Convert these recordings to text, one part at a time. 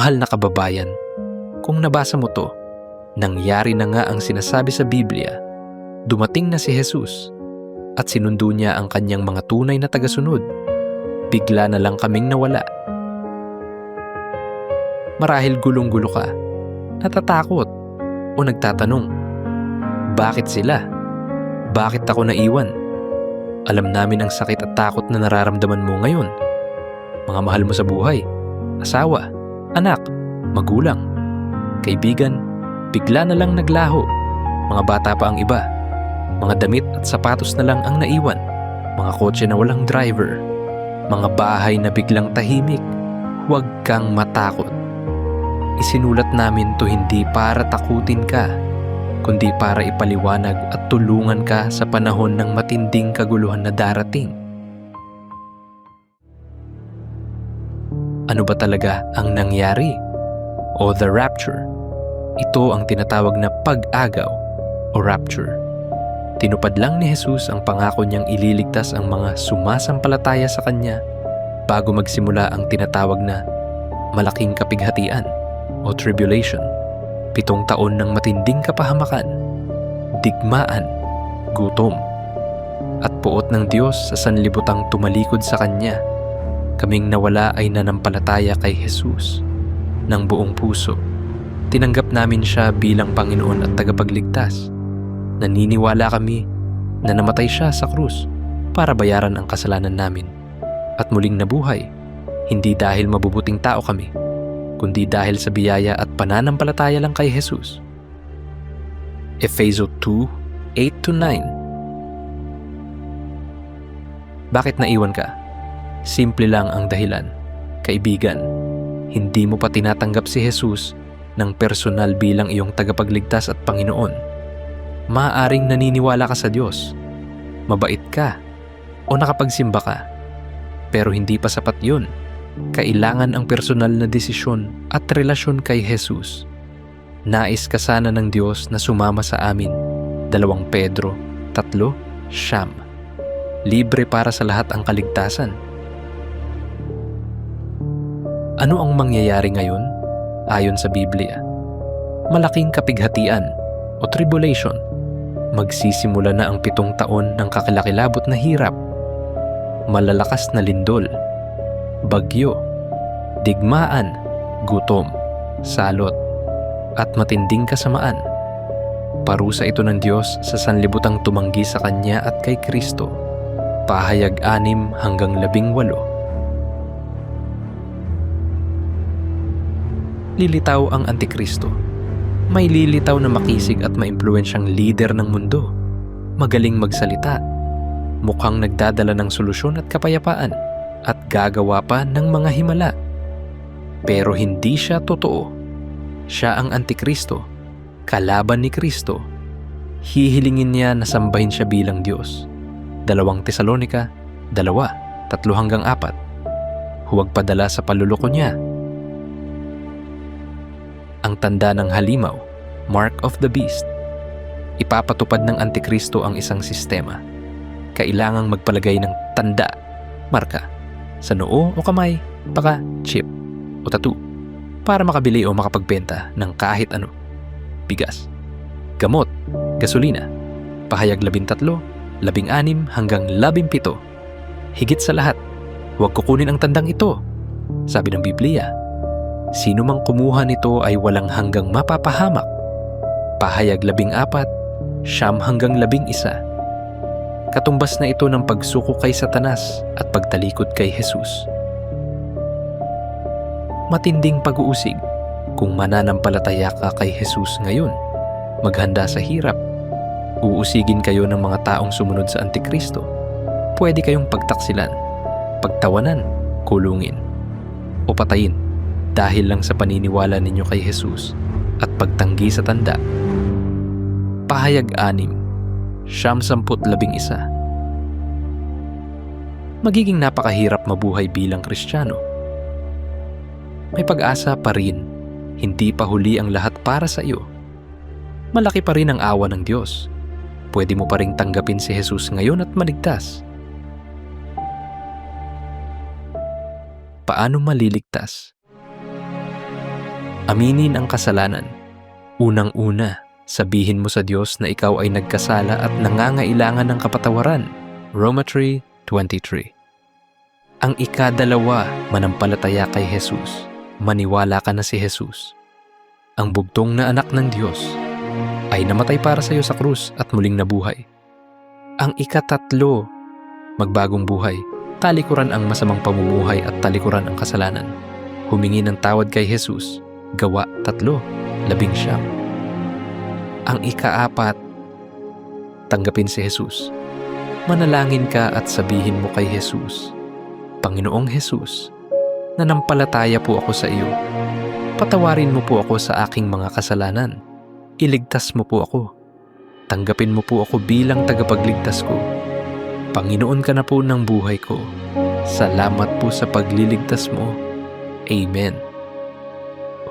Mahal na kababayan, kung nabasa mo to, nangyari na nga ang sinasabi sa Biblia. Dumating na si Jesus at sinundo niya ang kanyang mga tunay na tagasunod. Bigla na lang kaming nawala. Marahil gulong-gulo ka, natatakot o nagtatanong, bakit sila? Bakit ako naiwan? Alam namin ang sakit at takot na nararamdaman mo ngayon. Mga mahal mo sa buhay, asawa, anak, magulang, kaibigan, bigla na lang naglaho. Mga bata pa ang iba. Mga damit at sapatos na lang ang naiwan. Mga kotse na walang driver. Mga bahay na biglang tahimik. Huwag kang matakot. Isinulat namin to hindi para takutin ka, kundi para ipaliwanag at tulungan ka sa panahon ng matinding kaguluhan na darating. Ano ba talaga ang nangyari? O the rapture? Ito ang tinatawag na pag-agaw o rapture. Tinupad lang ni Jesus ang pangako niyang ililigtas ang mga sumasampalataya sa Kanya bago magsimula ang tinatawag na malaking kapighatian o tribulation. Pitong taon ng matinding kapahamakan, digmaan, gutom, at puot ng Diyos sa sanlibutang tumalikod sa Kanya. Kaming nawala ay nanampalataya kay Jesus ng buong puso. Tinanggap namin siya bilang Panginoon at tagapagligtas. Naniniwala kami na namatay siya sa krus para bayaran ang kasalanan namin at muling nabuhay, hindi dahil mabubuting tao kami, kundi dahil sa biyaya at pananampalataya lang kay Jesus. Efeso 2, 8-9 Bakit naiwan ka? Simple lang ang dahilan. Kaibigan, hindi mo pa tinatanggap si Jesus ng personal bilang iyong tagapagligtas at Panginoon. Maaaring naniniwala ka sa Diyos, mabait ka, o nakapagsimba ka. Pero hindi pa sapat yun. Kailangan ang personal na desisyon at relasyon kay Jesus. Nais ka sana ng Diyos na sumama sa amin. Dalawang Pedro, tatlo, siyam. Libre para sa lahat ang kaligtasan. Ano ang mangyayari ngayon? Ayon sa Biblia, malaking kapighatian o tribulation. Magsisimula na ang pitong taon ng kakilakilabot na hirap, malalakas na lindol, bagyo, digmaan, gutom, salot, at matinding kasamaan. Parusa ito ng Diyos sa sanlibutang tumanggi sa Kanya at kay Kristo. Pahayag 6 hanggang 18 lilitaw ang Antikristo. May lilitaw na makisig at maimpluwensyang leader ng mundo. Magaling magsalita. Mukhang nagdadala ng solusyon at kapayapaan at gagawa pa ng mga himala. Pero hindi siya totoo. Siya ang Antikristo, kalaban ni Kristo. Hihilingin niya na sambahin siya bilang Diyos. Dalawang Tesalonika, dalawa, tatlo hanggang apat. Huwag padala sa paluloko niya ang tanda ng halimaw, mark of the beast. Ipapatupad ng Antikristo ang isang sistema. Kailangang magpalagay ng tanda, marka, sa noo o kamay, baka chip o tattoo para makabili o makapagbenta ng kahit ano. Bigas, gamot, gasolina, pahayag labing tatlo, labing anim hanggang labing pito. Higit sa lahat, huwag kukunin ang tandang ito. Sabi ng Biblia, Sino mang kumuha nito ay walang hanggang mapapahamak. Pahayag labing apat, siyam hanggang labing isa. Katumbas na ito ng pagsuko kay Satanas at pagtalikod kay Jesus. Matinding pag-uusig kung mananampalataya ka kay Jesus ngayon. Maghanda sa hirap. Uusigin kayo ng mga taong sumunod sa Antikristo. Pwede kayong pagtaksilan, pagtawanan, kulungin, o patayin dahil lang sa paniniwala ninyo kay Jesus at pagtanggi sa tanda. Pahayag anim, siyam samput labing isa. Magiging napakahirap mabuhay bilang Kristiyano. May pag-asa pa rin, hindi pa huli ang lahat para sa iyo. Malaki pa rin ang awa ng Diyos. Pwede mo pa rin tanggapin si Jesus ngayon at maligtas. Paano maliligtas? Aminin ang kasalanan. Unang-una, sabihin mo sa Diyos na ikaw ay nagkasala at nangangailangan ng kapatawaran. Roma 3.23 Ang ikadalawa, manampalataya kay Jesus. Maniwala ka na si Jesus. Ang bugtong na anak ng Diyos ay namatay para sa iyo sa krus at muling nabuhay. Ang ikatatlo, magbagong buhay. Talikuran ang masamang pamumuhay at talikuran ang kasalanan. Humingi ng tawad kay Jesus. Gawa tatlo, labing siyam. Ang ikaapat, tanggapin si Jesus. Manalangin ka at sabihin mo kay Jesus, Panginoong Jesus, nanampalataya po ako sa iyo. Patawarin mo po ako sa aking mga kasalanan. Iligtas mo po ako. Tanggapin mo po ako bilang tagapagligtas ko. Panginoon ka na po ng buhay ko. Salamat po sa pagliligtas mo. Amen.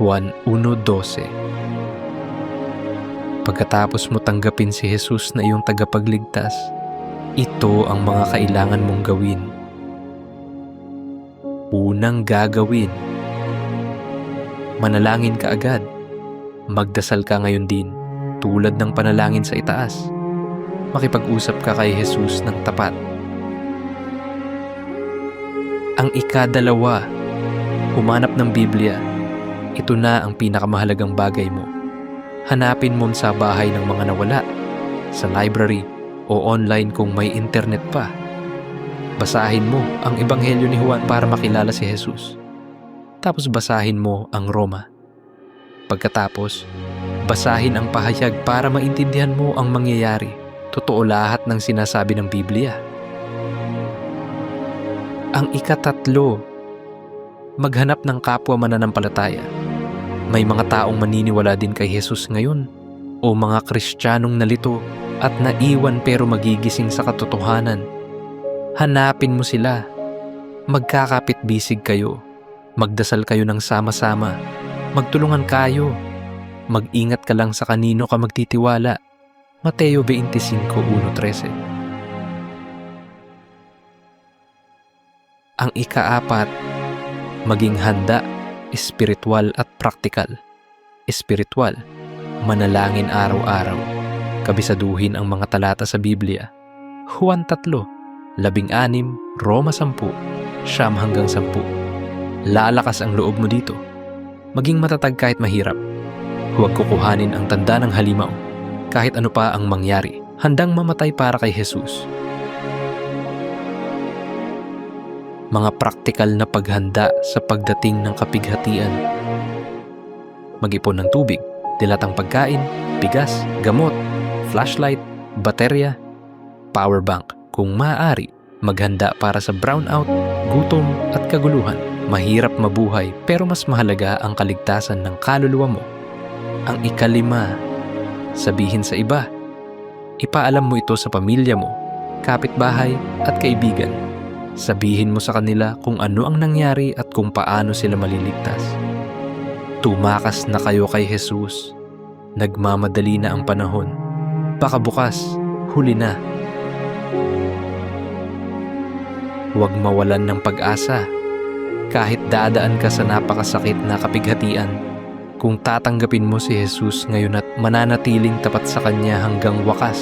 Juan 1.12 Pagkatapos mo tanggapin si Jesus na iyong tagapagligtas, ito ang mga kailangan mong gawin. Unang gagawin, manalangin ka agad. Magdasal ka ngayon din, tulad ng panalangin sa itaas. Makipag-usap ka kay Jesus ng tapat. Ang ikadalawa, humanap ng Biblia. Ito na ang pinakamahalagang bagay mo. Hanapin mo sa bahay ng mga nawala, sa library o online kung may internet pa. Basahin mo ang Ebanghelyo ni Juan para makilala si Jesus. Tapos basahin mo ang Roma. Pagkatapos, basahin ang pahayag para maintindihan mo ang mangyayari. Totoo lahat ng sinasabi ng Biblia. Ang ikatatlo, maghanap ng kapwa mananampalataya. May mga taong maniniwala din kay Jesus ngayon o mga Kristiyanong nalito at naiwan pero magigising sa katotohanan. Hanapin mo sila. Magkakapit bisig kayo. Magdasal kayo ng sama-sama. Magtulungan kayo. Mag-ingat ka lang sa kanino ka magtitiwala. Mateo 25.1.13 Ang ikaapat, maging handa, espiritual at praktikal. Espiritual, manalangin araw-araw. Kabisaduhin ang mga talata sa Biblia. Juan 3, 16, Roma 10, Siyam hanggang 10. Lalakas ang loob mo dito. Maging matatag kahit mahirap. Huwag kukuhanin ang tanda ng halimaw. Kahit ano pa ang mangyari, handang mamatay para kay Jesus. Mga praktikal na paghanda sa pagdating ng kapighatian. Mag-ipon ng tubig, dilatang pagkain, bigas, gamot, flashlight, baterya, power bank. Kung maaari, maghanda para sa brownout, gutom at kaguluhan. Mahirap mabuhay pero mas mahalaga ang kaligtasan ng kaluluwa mo. Ang ikalima, sabihin sa iba. Ipaalam mo ito sa pamilya mo, kapitbahay at kaibigan Sabihin mo sa kanila kung ano ang nangyari at kung paano sila maliligtas. Tumakas na kayo kay Jesus. Nagmamadali na ang panahon. Baka bukas, huli na. Huwag mawalan ng pag-asa. Kahit dadaan ka sa napakasakit na kapighatian, kung tatanggapin mo si Jesus ngayon at mananatiling tapat sa Kanya hanggang wakas,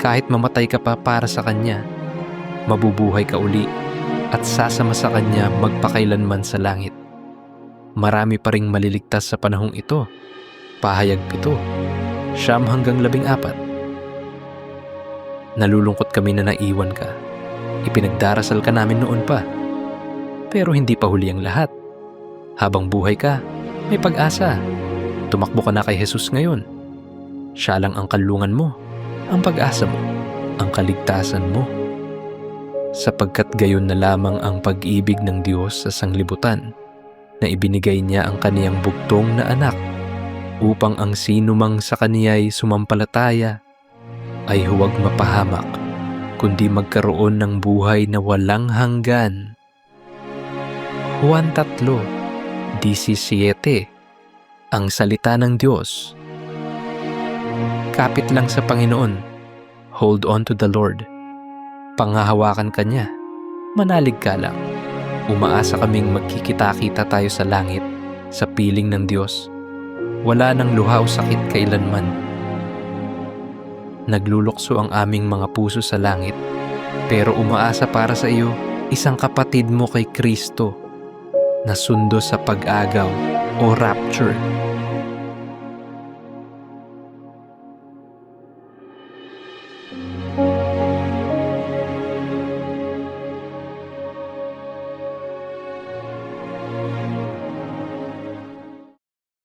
kahit mamatay ka pa para sa Kanya, mabubuhay ka uli at sasama sa Kanya magpakailanman sa langit. Marami pa ring maliligtas sa panahong ito. Pahayag pito, siyam hanggang labing apat. Nalulungkot kami na naiwan ka. Ipinagdarasal ka namin noon pa. Pero hindi pa huli ang lahat. Habang buhay ka, may pag-asa. Tumakbo ka na kay Jesus ngayon. Siya lang ang kalungan mo, ang pag-asa mo, ang kaligtasan mo sapagkat gayon na lamang ang pag-ibig ng Diyos sa sanglibutan na ibinigay niya ang kaniyang bugtong na anak upang ang sinumang sa kaniya'y sumampalataya ay huwag mapahamak kundi magkaroon ng buhay na walang hanggan. Juan 3, 17 Ang salita ng Diyos Kapit lang sa Panginoon. Hold on to the Lord Panghahawakan ka niya. Manalig ka lang. Umaasa kaming magkikita-kita tayo sa langit sa piling ng Diyos. Wala nang luha o sakit kailanman. Naglulukso ang aming mga puso sa langit, pero umaasa para sa iyo isang kapatid mo kay Kristo na sundo sa pag-agaw o rapture